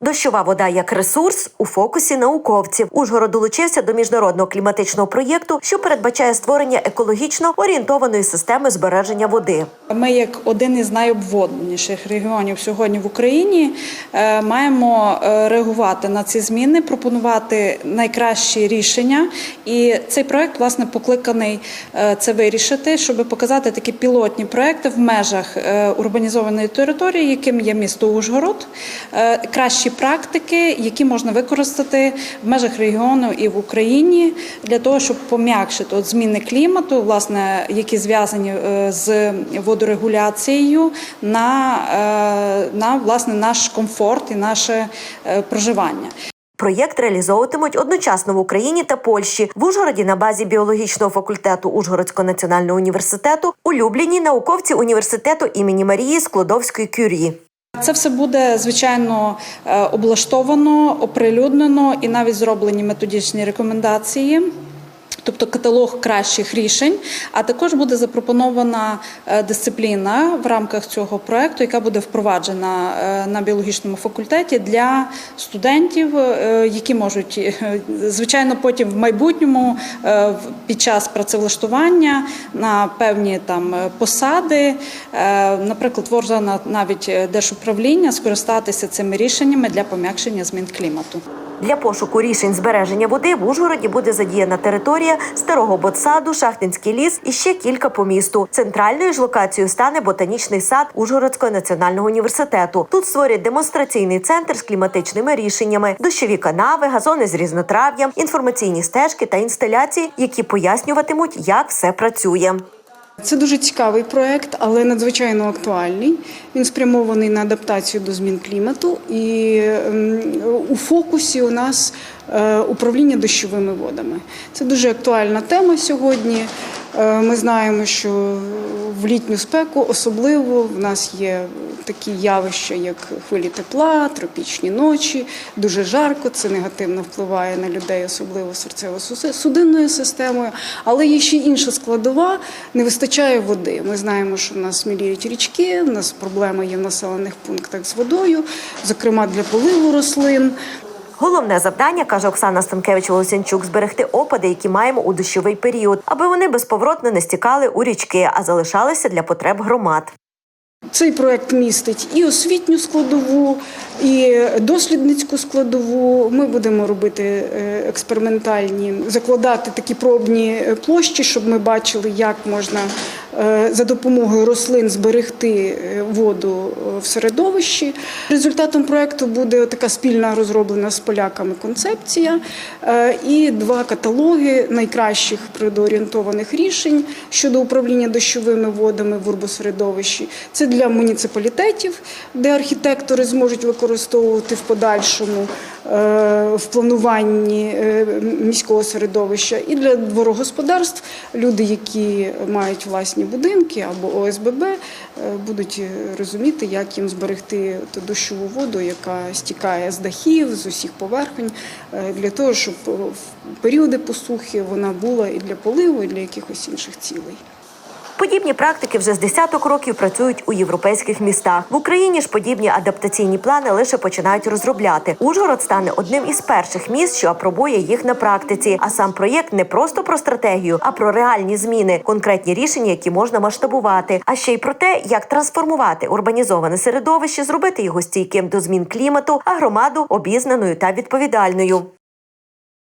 Дощова вода як ресурс у фокусі науковців. Ужгород долучився до міжнародного кліматичного проєкту, що передбачає створення екологічно орієнтованої системи збереження води. Ми, як один із найобводніших регіонів сьогодні в Україні, е, маємо е, реагувати на ці зміни, пропонувати найкращі рішення. І цей проект власне покликаний е, це вирішити, щоб показати такі пілотні проекти в межах урбанізованої території, яким є місто Ужгород. Е, Кращі практики, які можна використати в межах регіону і в Україні для того, щоб пом'якшити от зміни клімату, власне, які зв'язані е, з водорегуляцією на, е, на власне наш комфорт і наше е, проживання. Проєкт реалізовуватимуть одночасно в Україні та Польщі в Ужгороді на базі біологічного факультету Ужгородського національного університету, улюблені науковці університету імені Марії Склодовської Кюрі. Це все буде звичайно е, облаштовано, оприлюднено і навіть зроблені методичні рекомендації. Тобто каталог кращих рішень, а також буде запропонована е, дисципліна в рамках цього проекту, яка буде впроваджена е, на біологічному факультеті для студентів, е, які можуть звичайно потім в майбутньому під час працевлаштування на певні там посади, наприклад, можна навіть держуправління скористатися цими рішеннями для пом'якшення змін клімату. Для пошуку рішень збереження води в Ужгороді буде задіяна територія старого ботсаду, Шахтинський ліс і ще кілька по місту. Центральною ж локацією стане ботанічний сад Ужгородського національного університету. Тут створять демонстраційний центр з кліматичними рішеннями, дощові канави, газони з різнотрав'ям, інформаційні стежки та інсталяції, які пояснюватимуть, як все працює. Це дуже цікавий проект, але надзвичайно актуальний. Він спрямований на адаптацію до змін клімату, і ем, у фокусі у нас е, управління дощовими водами. Це дуже актуальна тема сьогодні. Е, Ми знаємо, що в літню спеку особливо в нас є такі явища, як хвилі тепла, тропічні ночі, дуже жарко. Це негативно впливає на людей, особливо серцево-судинною системою. Але є ще інша складова: не вистачає води. Ми знаємо, що в нас міліють річки, в нас проблеми є в населених пунктах з водою, зокрема для поливу рослин. Головне завдання, каже Оксана станкевич волосянчук зберегти опади, які маємо у дощовий період, аби вони безповоротно не стікали у річки, а залишалися для потреб громад. Цей проект містить і освітню складову, і дослідницьку складову. Ми будемо робити е, експериментальні, закладати такі пробні е, площі, щоб ми бачили, як можна за допомогою рослин зберегти е, воду е, в середовищі. Результатом проекту буде така спільна розроблена з поляками концепція е, і два каталоги найкращих природоорієнтованих рішень щодо управління дощовими водами в урбосередовищі. Це для муніципалітетів, де архітектори зможуть використовувати в подальшому е, в плануванні е, міського середовища, і для дворогосподарств люди, які мають власні будинки або ОСББ, е, будуть розуміти, як їм зберегти ту дощову воду, яка стікає з дахів, з усіх поверхонь, е, для того, щоб в періоди посухи вона була і для поливу, і для якихось інших цілей. Подібні практики вже з десяток років працюють у європейських містах. В Україні ж подібні адаптаційні плани лише починають розробляти. Ужгород стане одним із перших міст, що апробує їх на практиці. А сам проєкт не просто про стратегію, а про реальні зміни, конкретні рішення, які можна масштабувати. А ще й про те, як трансформувати урбанізоване середовище, зробити його стійким до змін клімату, а громаду обізнаною та відповідальною.